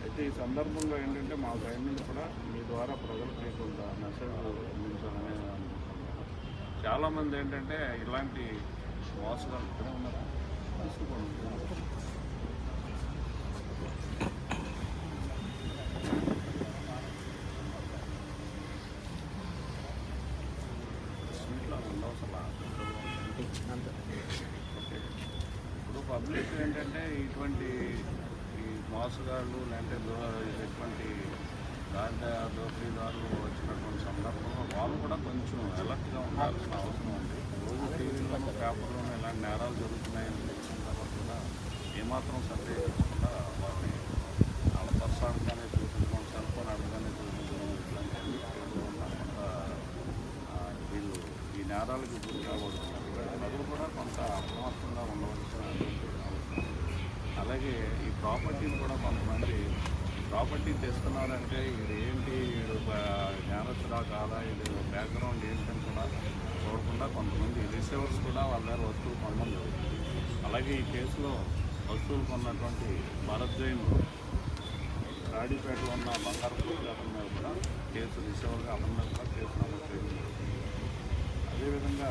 అయితే ఈ సందర్భంలో ఏంటంటే మా గవర్నమెంట్ కూడా మీ ద్వారా ప్రజలు కొంత మెసేజ్ అందించాలని చాలామంది ఏంటంటే ఇలాంటి వాసనలు ఇక్కడే ఉన్నారు? తీసుకోండి పబ్లిక్ ఏంటంటే ఇటువంటి ఈ మోసగాళ్ళు లేదంటే ఇటువంటి దాంట్లో దోపిడీదారులు వచ్చినటువంటి సందర్భంలో వాళ్ళు కూడా కొంచెం అలర్ట్గా ఉండాల్సిన అవసరం ఉంది. రోజు టీవీలోనూ పేపర్లోనూ ఇలాంటి నేరాలు జరుగుతున్నాయని తెలిసిన తర్వాత కూడా ఏమాత్రం సందేహించకుండా వారిని వాళ్ళ పర్స్ అడగానే చూపించడం సెల్ ఫోన్ అడగానే చూపించడం కొంత వీళ్ళు ఈ నేరాలకు గురి కావడుతున్నారు నదులు కూడా కొంత అప్రమత్తం ఉండవలసిన అవసరం ఉంది. అలాగే ఈ ప్రాపర్టీని కూడా కొంతమంది ప్రాపర్టీ తెస్తున్నారంటే ఇది ఏంటి? వీడు జ్ఞానస్తుడా కాదా? ఇది బ్యాక్గ్రౌండ్ ఏంటని కూడా చూడకుండా కొంతమంది రిసీవర్స్ కూడా వాళ్ళ దగ్గర వస్తువులు కొనడం జరుగుతుంది. అలాగే ఈ కేసులో వస్తువులు కొన్నటువంటి భరత్ జైన్ రాడిపేటలో ఉన్న బంగారపూర్ అతని మీద కూడా కేసు రిసీవర్గా అతని మీద కూడా కేసు నమోదు చేయడం జరుగుతుంది. అదేవిధంగా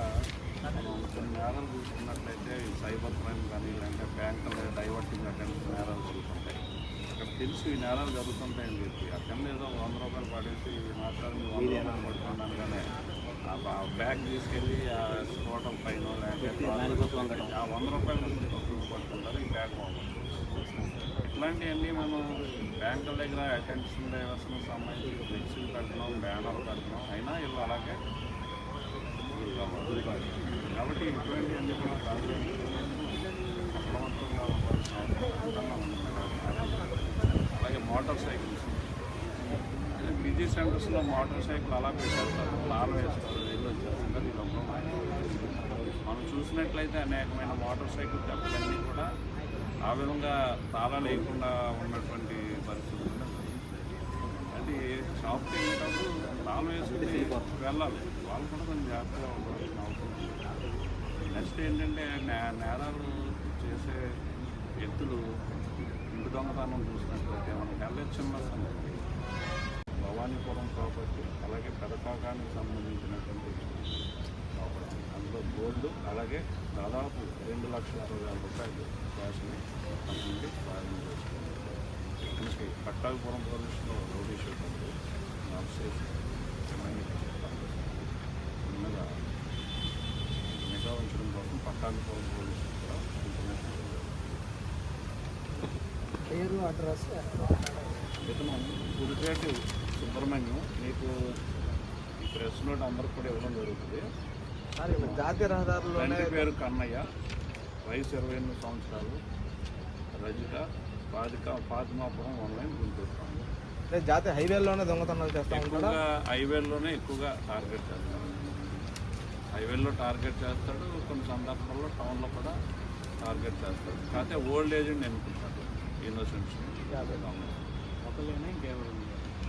కొన్ని నేరాలు చూసుకున్నట్లయితే సైబర్ క్రైమ్ కానీ లేదంటే బ్యాంకుల డైవర్టింగ్ అటెంప్ట్ నేరాలు జరుగుతుంటాయి. అక్కడ తెలుసు ఈ నేరాలు జరుగుతుంటాయని చెప్పి. అక్కడ ఏదో వంద రూపాయలు పడేసి మాట్లాడి వంద రూపాయలు పడుతున్నాను కానీ ఆ బ్యాగ్ తీసుకెళ్ళి ఆ స్ఫోటం పైన లేదంటే ఆ వంద రూపాయల పట్టుకుంటారు ఈ బ్యాగ్ ఇట్లాంటివన్నీ మనం బ్యాంకుల దగ్గర అటెన్షన్ డైవర్షన్ సంబంధించి ఫ్లెక్సీలు కడుతున్నాం బ్యానర్లు కడుతున్నాం అయినా వీళ్ళు అలాగే కాబట్టి ఇటువంటివన్నీ కూడా రాజకీయ బలవంతంగా అలాగే మోటార్ సైకిల్స్. బిజీ సెంటర్స్లో మోటార్ సైకిల్ అలా పెట్టేస్తారు లాల్ వేస్తారు వెళ్ళి వచ్చేస్తుంది ఇది ఒక మనం చూసినట్లయితే అనేకమైన మోటార్ సైకిల్ దెబ్బలన్నీ కూడా ఆ విధంగా తాళాలు లేకుండా ఉన్నటువంటి పరిస్థితులు అంటే షాప్కి వెళ్ళేటప్పుడు తాళం వేసుకుని వెళ్ళాలి. వాళ్ళు కూడా కొంచెం జాగ్రత్తగా ఉండాలి అవసరం నెక్స్ట్ ఏంటంటే నే- నేరాలు చేసే వ్యక్తులు ఇంటి దొంగతనం చూసినట్లయితే మనకి ఎల్హెచ్ఎంఎస్ అనేది భవానీపురం ప్రాపర్టీ అలాగే పెదకాకానికి సంబంధించినటువంటి ప్రాపర్టీ అందులో గోల్డ్ అలాగే దాదాపు రెండు లక్షల అరవై వేల రూపాయలు క్యాష్ని అక్కడి నుండి స్వాధీనం చేసుకుంది మనకి పట్టాభిపురం పోలీసులో రోడీ షూటర్లు నర్సేస్ మీద నిఘా ఉంచడం కోసం కూడా ఇన్ఫర్మేషన్. పేరు అడ్రస్? ఇతను సుబ్రహ్మణ్యం మీకు ఈ ప్రెస్ నోట్ అందరికి కూడా ఇవ్వడం జరుగుతుంది. జాతీయ రహదారుల్లోనే పేరు కన్నయ్య వయసు ఇరవై ఎనిమిది సంవత్సరాలు రజిత పాదిక ఫాతిమాపురం ఆన్లైన్ గుంటూరు. జాతీయ హైవేలోనే దొంగతనాలు చేస్తా ఉంటాడా ఎక్కువగా హైవేల్లోనే ఎక్కువగా టార్గెట్ చేస్తాడు హైవేల్లో టార్గెట్ చేస్తాడు కొన్ని సందర్భాల్లో టౌన్లో కూడా టార్గెట్ చేస్తాడు. కాకపోతే ఓల్డ్ ఏజ్ని ఎన్నుకుంటాడు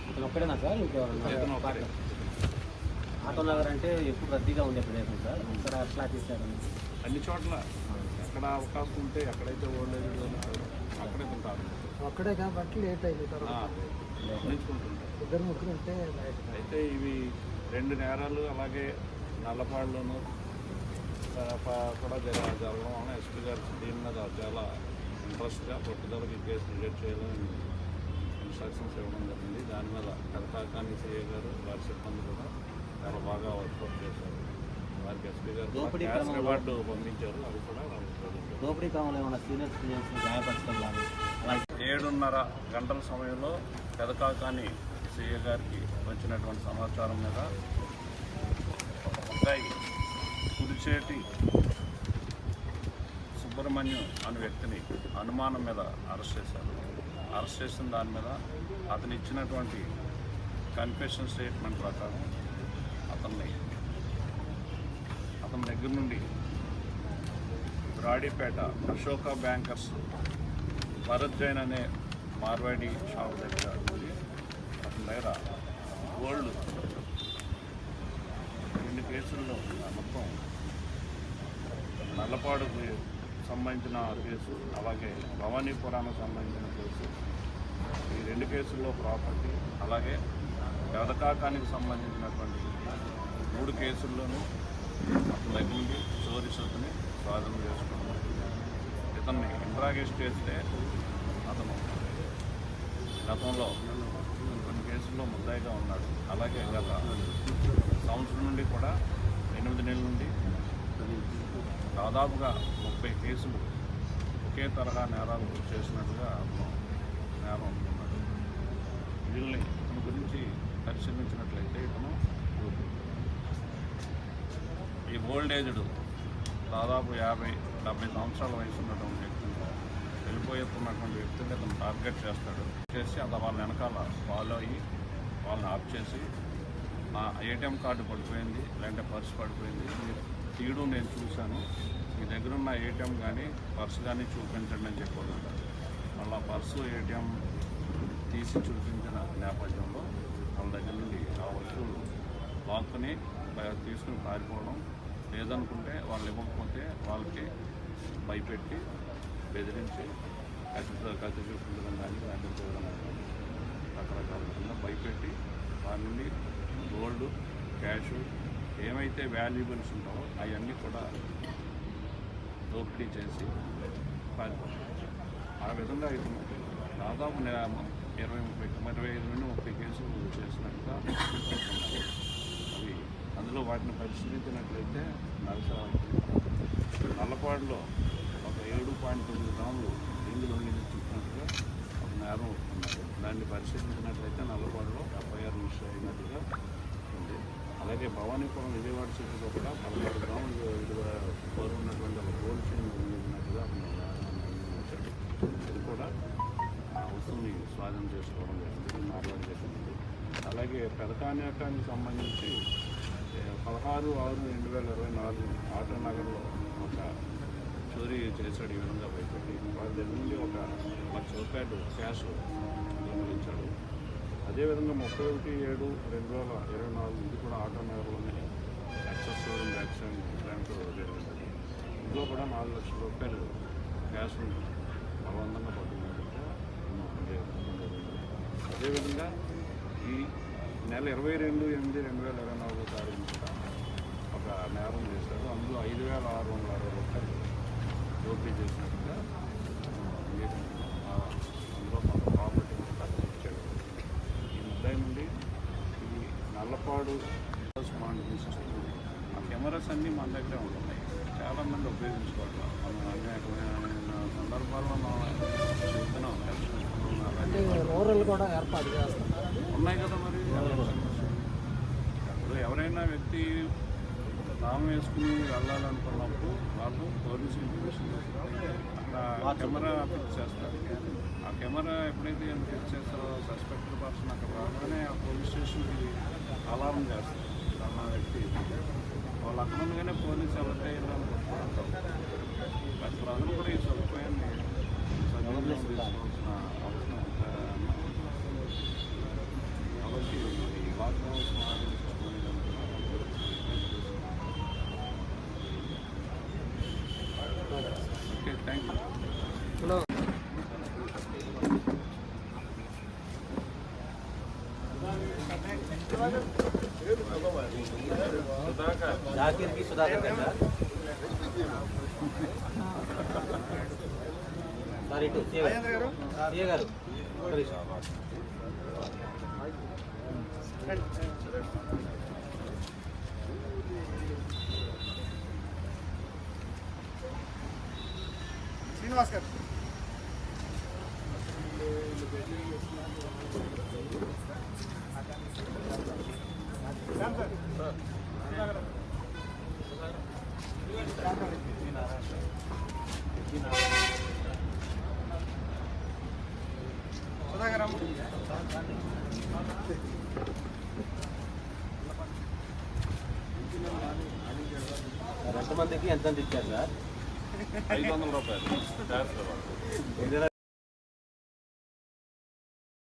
ఇతను ఒక్కడేనా సార్ ఇంకెవరు ఇతను ఒకడే. ఆటో నగర్ అంటే ఎప్పుడు రద్దీగా ఉండే ప్రదేశం సార్ ఇక్కడ అట్లా తీశారు. అన్ని చోట్ల. ఎక్కడ అవకాశం ఉంటే ఎక్కడైతే ఓల్డ్ ఏజ్ అక్కడే ఉంటారు. ఒక్కడే కాబట్టి లేట్ గమనించుకుంటుంటారు. ఇద్దరు ముగ్గురు ఉంటే అయితే ఇవి రెండు నేరాలు అలాగే నల్లపాడులోను కూడా జర జరగడం వలన ఎస్పీ గారు దీని మీద చాలా ఇంట్రెస్ట్గా పట్టుదలకి ఈ కేసు రిలేట్ చేయాలని ఇన్స్ట్రక్షన్స్ ఇవ్వడం జరిగింది. దాని మీద కడతాకాని సిఏ గారు వారి సిబ్బంది కూడా చాలా బాగా వర్కౌట్ చేశారు. వారికి ఎస్పీ గారు రివార్డు పంపించారు. అది కూడా. దోపిడీ క్రమంలో సీనియర్ సిటిజన్స్ ఏడున్నర గంటల సమయంలో పెదకాకాని సీఏ గారికి వచ్చినటువంటి సమాచారం మీద ఒక కుదిచేటి సుబ్రహ్మణ్యం అనే వ్యక్తిని అనుమానం మీద అరెస్ట్ చేశారు. అరెస్ట్ చేసిన దాని మీద అతను ఇచ్చినటువంటి కన్ఫెషన్ స్టేట్మెంట్ ప్రకారం అతన్ని అతని దగ్గర నుండి రాడిపేట అశోక బ్యాంకర్స్ భరత్ జైన్ అనే మార్వాడి షాప్ దగ్గర ఉంది అతని దగ్గర గోల్డ్ రెండు కేసుల్లో మొత్తం నల్లపాడుకు సంబంధించిన కేసు అలాగే భవానీపురానికి సంబంధించిన కేసు. ఈ రెండు కేసుల్లో ప్రాపర్టీ అలాగే గదకాకానికి సంబంధించినటువంటి మూడు కేసుల్లోనూ అతని దగ్గర చోరీ సొత్తుని స్వాధీనం చేసుకున్నాం. ఇతన్ని ఇంట్రాగేట్ చేస్తే అతను గతంలో కొన్ని కేసుల్లో ముద్దాయిగా ఉన్నాడు. అలాగే గత సంవత్సరం నుండి కూడా ఎనిమిది నెలల నుండి దాదాపుగా ముప్పై కేసులు ఒకే తరహా నేరాలు చేసినట్టుగా నేరం అనుకున్నాడు. వీళ్ళని ఇతని గురించి పరిశీలించినట్లయితే ఇతను ఈ ఓల్డ్ ఏజ్డ్ దాదాపు యాభై డెబ్బై సంవత్సరాల వయసు ఉన్నటువంటి వ్యక్తిని వెళ్ళిపోతున్నటువంటి వ్యక్తిని అతను టార్గెట్ చేస్తాడు. చేసి అలా వాళ్ళ వెనకాల ఫాలో అయ్యి వాళ్ళని ఆఫ్ చేసి నా ఏటీఎం కార్డు పడిపోయింది లేదంటే పర్స్ పడిపోయింది. మీరు తీయడం నేను చూశాను. మీ దగ్గర ఉన్న ఏటీఎం కానీ పర్స్ కానీ చూపించండి అని చెప్పాడు మళ్ళీ పర్సు ఏటీఎం తీసి చూపించిన నేపథ్యంలో వాళ్ళ దగ్గర నుండి ఆ వస్తువులు లాక్కుని బయ- తీసుకుని పారిపోవడం. లేదనుకుంటే వాళ్ళు ఇవ్వకపోతే వాళ్ళకి భయపెట్టి బెదిరించి కత్తి కత్తి చూపించడం కానీ లాంటివి రకరకాల విధంగా భయపెట్టి వారి నుండి గోల్డ్ క్యాష్ ఏమైతే వాల్యుబుల్స్ ఉంటావో అవన్నీ కూడా దోపిడీ చేసి పారిపోతారు ఆ విధంగా ఇతను దాదాపు ఇరవై ముప్పై ఇరవై ఐదు నుండి ముప్పై కేసులు చేసినట్టుగా అవి అందులో వాటిని పరిశీలించినట్లయితే నరసరావు నల్లపాడులో ఒక ఏడు పాయింట్ తొమ్మిది గ్రాములు ఇందులో నుంచి చుట్టినట్టుగా ఒక నేరం వస్తున్నారు దాన్ని పరిశీలించినట్లయితే నల్లపాడులో ఎఫ్ఐఆర్ రిజిస్టర్ అయినట్టుగా ఉంది. అలాగే భవానీపురం విజయవాడ సిటీలో కూడా పదహారు గ్రాములు విలువ కోరు ఉన్నటువంటి ఒక గోల్డ్ చైన్ ఉన్నట్టుగా ఇది కూడా ఆ స్వాధీనం చేసుకోవడం జరిగింది. మార్వాడి జరిగింది అలాగే పెదకాన్యాకానికి సంబంధించి పదహారు ఆరు రెండు వేల ఇరవై నాలుగు ఆటో నగర్లో ఒక చోరీ చేశాడు ఈ విధంగా భయపెట్టి వాళ్ళ దగ్గర నుండి ఒక లక్ష రూపాయలు క్యాష్ దొంగలించాడు. అదేవిధంగా ముప్పై ఒకటి ఏడు రెండు వేల ఇరవై నాలుగు ఇది కూడా ఆటో నగర్లోనే యాక్సెస్ షోరూమ్ యాక్సిడెంట్ బ్యాంకు జరిగింది. ఇందులో కూడా నాలుగు లక్షల రూపాయలు క్యాష్ బలవంతంగా పట్టుకున్నట్టుగా అదేవిధంగా ఈ నెల ఇరవై రెండు ఎనిమిది రెండు వేల ఇరవై నాలుగో తారీఖు కూడా ఒక నేరం చేశాడు. అందులో ఐదు వేల ఆరు వందల అరవై రూపాయలు దోపిడీ చేసినట్టుగా అందులో కొంత ప్రాపర్టీ కూడా ఇచ్చాడు ఈ ముద్దాయి నుండి ఈ నల్లపాడు స్మార్ట్ సిస్టమ్ ఆ కెమెరాస్ అన్నీ మన దగ్గరే ఉంటున్నాయి. చాలామంది ఉపయోగించుకోవట్లేదు మనం అనేకమైన సందర్భాల్లో మనం చూస్తున్నాం రూరల్ కూడా ఏర్పాటు చేస్తున్నారు. ఉన్నాయి కదా మరి. ఎవరైనా వ్యక్తి నామం వేసుకుని వెళ్ళాలనుకున్నప్పుడు వాళ్ళు పోలీస్ ఇన్ఫర్మేషన్ అక్కడ కెమెరా ఫిక్స్ చేస్తారు. ఆ కెమెరా ఎప్పుడైతే ఫిక్స్ చేస్తారో సస్పెక్టెడ్ పర్సన్ అక్కడ రాగానే ఆ పోలీస్ స్టేషన్కి అలారం చేస్తారు. అన్న వ్యక్తి. వాళ్ళు అక్కడ ఉండగానే పోలీసు ఎవరికై వెళ్ళాలనుకుంటారు జాకీర్కి సుధాకర్ గారు సార్ సార్ ఇటు సీఏ గారు సీఏ గారు ఒక్క నిమిషం. శ్రీనివాస్ గారు సార్ ఎంతమందికి ఎంత ఇచ్చారు సార్ ఐదు వందల రూపాయలు జాగ్రత్త ఏదైనా